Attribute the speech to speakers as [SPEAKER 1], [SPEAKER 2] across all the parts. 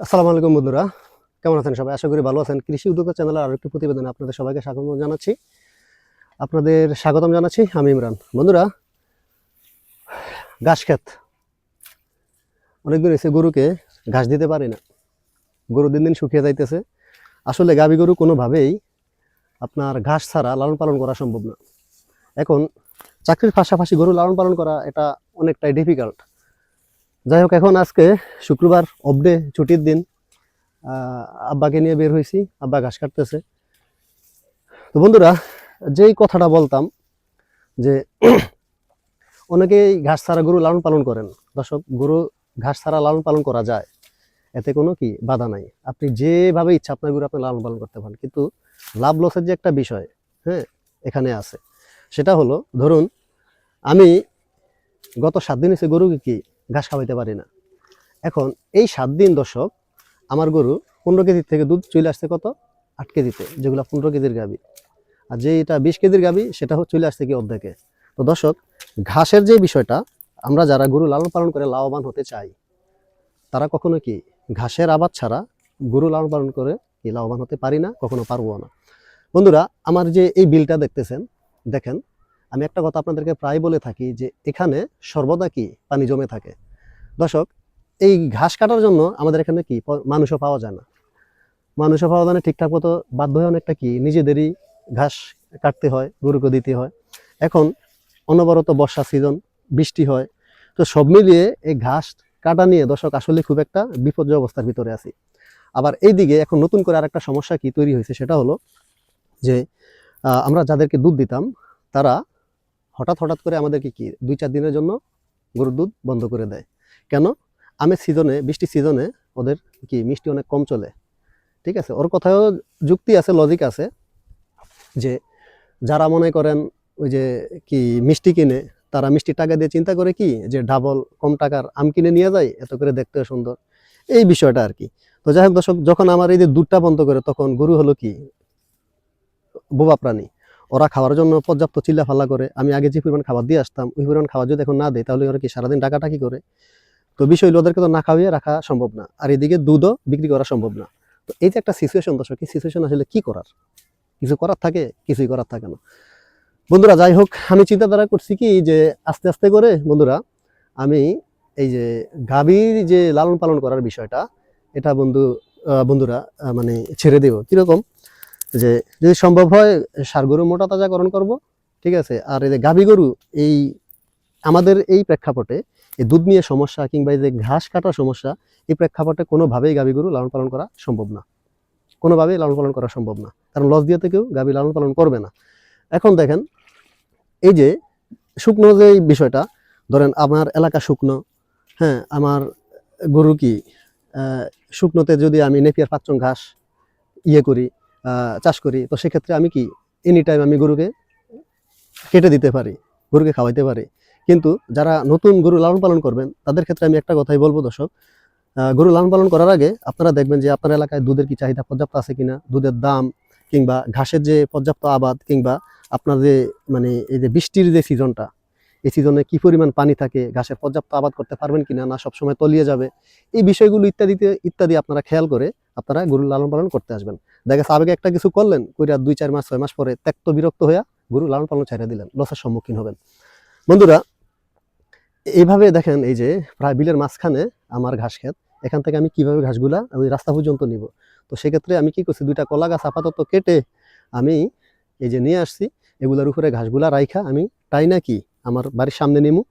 [SPEAKER 1] আসসালামু আলাইকুম বন্ধুরা, কেমন আছেন সবাই? আশা করি ভালো আছেন। কৃষি উদ্যোগ চ্যানেলের আরেকটি প্রতিবেদনে আপনাদের সবাইকে স্বাগত জানাচ্ছি। আপনাদের স্বাগতম জানাচ্ছি, আমি ইমরান। বন্ধুরা, ঘাস ক্ষেত। অনেকদিন এসে গরুকে ঘাস দিতে পারি না। গরু দিন দিন শুকিয়ে যাইতেছে। আসলে গাভী গরু কোনোভাবেই আপনার ঘাস ছাড়া লালন পালন করা সম্ভব না। এখন চাকরির পাশাপাশি গরু লালন পালন করা এটা অনেকটাই ডিফিকাল্ট যাই হোক, এখন আজকে শুক্রবার অফডে ছুটির দিন। আব্বাকে নিয়ে বের হয়েছি। আব্বা ঘাস কাটতেছে। তো বন্ধুরা, যেই কথাটা বলতাম যে অনেকেই ঘাস ছাড়া গরু লালন পালন করেন। দর্শক, গরু ঘাস ছাড়া লালন পালন করা যায়। এতে কোনো কি বাধা নাই। আপনি যেভাবে ইচ্ছা আপনার গরু আপনি লালন পালন করতে পারেন। কিন্তু লাভ লসের যে একটা বিষয় হ্যাঁ এখানে আছে। সেটা হলো, ধরুন, আমি গত সাত দিন এসে গরুকে কি ঘাস খাওয়াইতে পারি না। এখন এই সাত দিন দশক আমার গরু পনেরো কেজির থেকে দুধ চলে আসছে কত? আট কেজিতে, যেগুলো পনেরো কেজির গাবি। আর যে এটা বিশ কেজির গাবি, সেটা চলে আসছে কি অর্ধেকে। তো দর্শক, ঘাসের যে বিষয়টা, আমরা যারা গরু লালন পালন করে লাভবান হতে চাই, তারা কখনো কি ঘাসের আবাদ ছাড়া গরু লালন পালন করে কি লাভবান হতে পারি না? কখনো পারব না। বন্ধুরা, আমার যে এই বিলটা দেখতেছেন, দেখেন, আমি একটা কথা আপনাদেরকে প্রায় বলে থাকি যে এখানে সর্বদা কি পানি জমে থাকে? দর্শক, এই ঘাস কাটার জন্য আমাদের এখানে কি মানুষও পাওয়া যায় না। মানুষও পাওয়া যায় না ঠিকঠাক মতো বাধ্য হয়ে অনেকটা কি নিজেদেরই ঘাস কাটতে হয়, গরুকে দিতে হয়। এখন অনবরত বর্ষা সিজন বৃষ্টি হয়। তো সব মিলিয়ে এই ঘাস কাটা নিয়ে দর্শক আসলে খুব একটা বিপর্যয় অবস্থার ভিতরে আছি। আবার এইদিকে এখন নতুন করে আরেকটা সমস্যা কি তৈরি হয়েছে সেটা হলো যে আমরা যাদেরকে দুধ দিতাম, তারা হঠাৎ হঠাৎ করে আমাদেরকে কি দুই চার দিনের জন্য গরুর দুধ বন্ধ করে দেয়। কেন? আমের সিজনে বৃষ্টির সিজনে ওদের কি মিষ্টি অনেক কম চলে। ঠিক আছে? ওর কথাও যুক্তি আছে লজিক আছে যে যারা মনে করেন ওই যে কি মিষ্টি কিনে, তারা মিষ্টি টাকা দিয়ে চিন্তা করে কি যে ডাবল কম টাকার আম কিনে নিয়ে যায়, এত করে দেখতে সুন্দর। এই বিষয়টা আর কি। তো যাই হোক দর্শক, যখন আমার এই যে দুধটা বন্ধ করে, তখন গরু হলো কি? বোবা প্রাণী। ওরা খাওয়ার জন্য পর্যাপ্ত চিল্লা ফাল্লা করে। আমি আগে যে পরিমাণ খাবার দিয়ে আসতাম, ওই পরিমাণ খাবার যদি এখন না দেয়, তাহলে ওরা কি সারাদিন টাকাটা কি করে? তো বিষয় হলো ওদেরকে তো না খাওয়িয়ে রাখা সম্ভব না। আর এদিকে দুধও বিক্রি করা সম্ভব না। তো এই যে একটা সিচুয়েশন দর্শক, এই সিচুয়েশন আসলে কি করার? কিছু করার থাকে, কিছুই করার থাকে না। বন্ধুরা, যাই হোক, আমি চিন্তাধারা করছি কি, যে আস্তে আস্তে করে, বন্ধুরা, আমি এই যে গাভীর যে লালন পালন করার বিষয়টা, এটা বন্ধু বন্ধুরা মানে ছেড়ে দেব। কীরকম? যে যদি সম্ভব হয়, সার গরু মোটা তাজাকরণ করব, ঠিক আছে? আর এই যে গাভী গরু, এই আমাদের এই প্রেক্ষাপটে এই দুধ নিয়ে সমস্যা কিংবা এই যে ঘাস কাটার সমস্যা, এই প্রেক্ষাপটে কোনোভাবেই গাভী গরু লালন পালন করা সম্ভব না। কোনোভাবেই লালন পালন করা সম্ভব না। কারণ লস দিয়ে কেউ গাভী লালন পালন করবে না। এখন দেখেন, এই যে শুকনো যে বিষয়টা, ধরেন আমার এলাকা শুকনো হ্যাঁ আমার গরু কি শুকনোতে যদি আমি নেপিয়ার পাঁচজন ঘাস ইয়ে করি চাষ করি, তো সেক্ষেত্রে আমি কি এনি টাইম আমি গরুকে কেটে দিতে পারি, গরুকে খাওয়াইতে পারি? কিন্তু যারা নতুন গরু লালন পালন করবেন, তাদের ক্ষেত্রে আমি একটা কথাই বলব দর্শক গরু লালন পালন করার আগে আপনারা দেখবেন যে আপনার এলাকায় দুধের কি চাহিদা পর্যাপ্ত আছে কিনা, দুধের দাম কিংবা ঘাসের যে পর্যাপ্ত আবাদ কিংবা আপনার যে মানে এই যে বৃষ্টির যে সিজনটা এই সিজনে কি পরিমাণ পানি থাকে, ঘাসের পর্যাপ্ত আবাদ করতে পারবেন কিনা না সবসময় তলিয়ে যাবে, এই বিষয়গুলো ইত্যাদিতে, ইত্যাদি আপনারা খেয়াল করে আপনারা গরু লালন পালন করতে আসবেন। দেখা যাচ্ছে আবেগে একটা কিছু করলেন, কইরা দুই, চার মাস, ছয় মাস পরে ত্যক্ত বিরক্ত হইয়া গরু লালন পালন ছাড়া দিলেন, লসের সম্মুখীন হবেন। বন্ধুরা এইভাবে দেখেন এই যে প্রায় বিলের মাঝখানে আমার ঘাস খেত এখান থেকে আমি কীভাবে ঘাসগুলা ওই রাস্তা পর্যন্ত নিব। তো সেক্ষেত্রে আমি কি করছি, দুইটা কলা গাছ আপাতত কেটে আমি এই যে নিয়ে আসছি, এগুলোর উপরে ঘাসগুলা রাইখা আমি তাই নাকি আমার বাড়ির সামনে নেমু,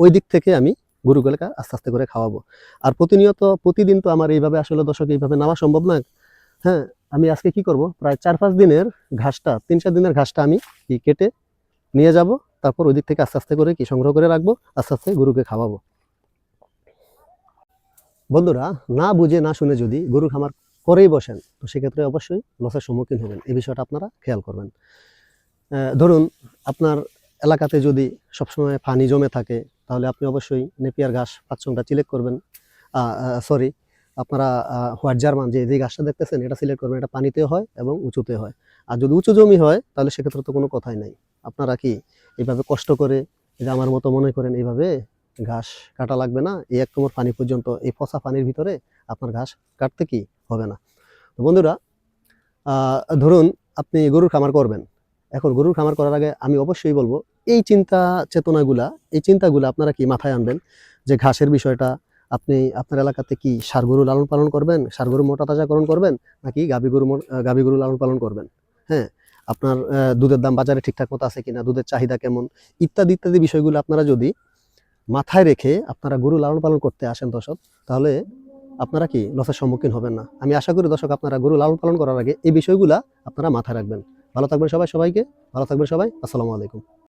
[SPEAKER 1] ওই দিক থেকে আমি গরুগুলোকে আস্তে আস্তে করে খাওয়াবো। আর প্রতিনিয়ত, প্রতিদিন তো আমার এইভাবে আসলে দর্শক এইভাবে নামা সম্ভব না হ্যাঁ আমি আজকে কি করব, প্রায় চার পাঁচ দিনের ঘাসটা, তিন চার দিনের ঘাসটা আমি কি কেটে নিয়ে যাব তারপর ওই দিক থেকে আস্তে আস্তে করে কি সংগ্রহ করে রাখব, আস্তে আস্তে গরুকে খাওয়াবো। বন্ধুরা, না বুঝে, না শুনে যদি গরু খামার করেই বসেন, তো সেক্ষেত্রে অবশ্যই লসের সম্মুখীন হবেন। এই বিষয়টা আপনারা খেয়াল করবেন। ধরুন, আপনার এলাকাতে যদি সবসময় পানি জমে থাকে, তাহলে আপনি অবশ্যই নেপিয়ার ঘাস পাঁচশোটা সিলেক্ট করবেন। সরি আপনারা হোয়াইট জার্মান যে যে ঘাসটা দেখতেছেন, এটা সিলেক্ট করবেন। এটা পানিতে হয় এবং উঁচুতে হয়। আর যদি উঁচু জমি হয়, তাহলে সেক্ষেত্রে তো কোনো কথাই নাই। আপনারা কি এইভাবে কষ্ট করে যে আমার মতো মনে করেন এইভাবে ঘাস কাটা লাগবে না, এই এক কোমর পানি পর্যন্ত এই ফসা পানির ভিতরে আপনার ঘাস কাটতে কি হবে না। তো বন্ধুরা ধরুন আপনি গরুর খামার করবেন। এখন গরুর খামার করার আগে আমি অবশ্যই বলব, এই চিন্তা চেতনাগুলা, এই চিন্তাগুলো আপনারা কি মাথায় আনবেন? যে ঘাসের বিষয়টা আপনি আপনার এলাকাতে কি সার গরু লালন পালন করবেন, সার গরু মোটা তাজাকরণ করবেন, নাকি গাভী গরু গাভী গরু লালন পালন করবেন? হ্যাঁ আপনার দুধের দাম বাজারে ঠিকঠাক মতো আছে কিনা, দুধের চাহিদা কেমন, ইত্যাদি ইত্যাদি বিষয়গুলো আপনারা যদি মাথায় রেখে আপনারা গরু লালন পালন করতে আসেন দর্শক, তাহলে আপনারা কি লসের সম্মুখীন হবেন না। আমি আশা করি দর্শক, আপনারা গরু লালন পালন করার আগে এই বিষয়গুলো আপনারা মাথায় রাখবেন। ভালো থাকবেন সবাই সবাইকে। ভালো থাকবেন সবাই। আসসালামু আলাইকুম।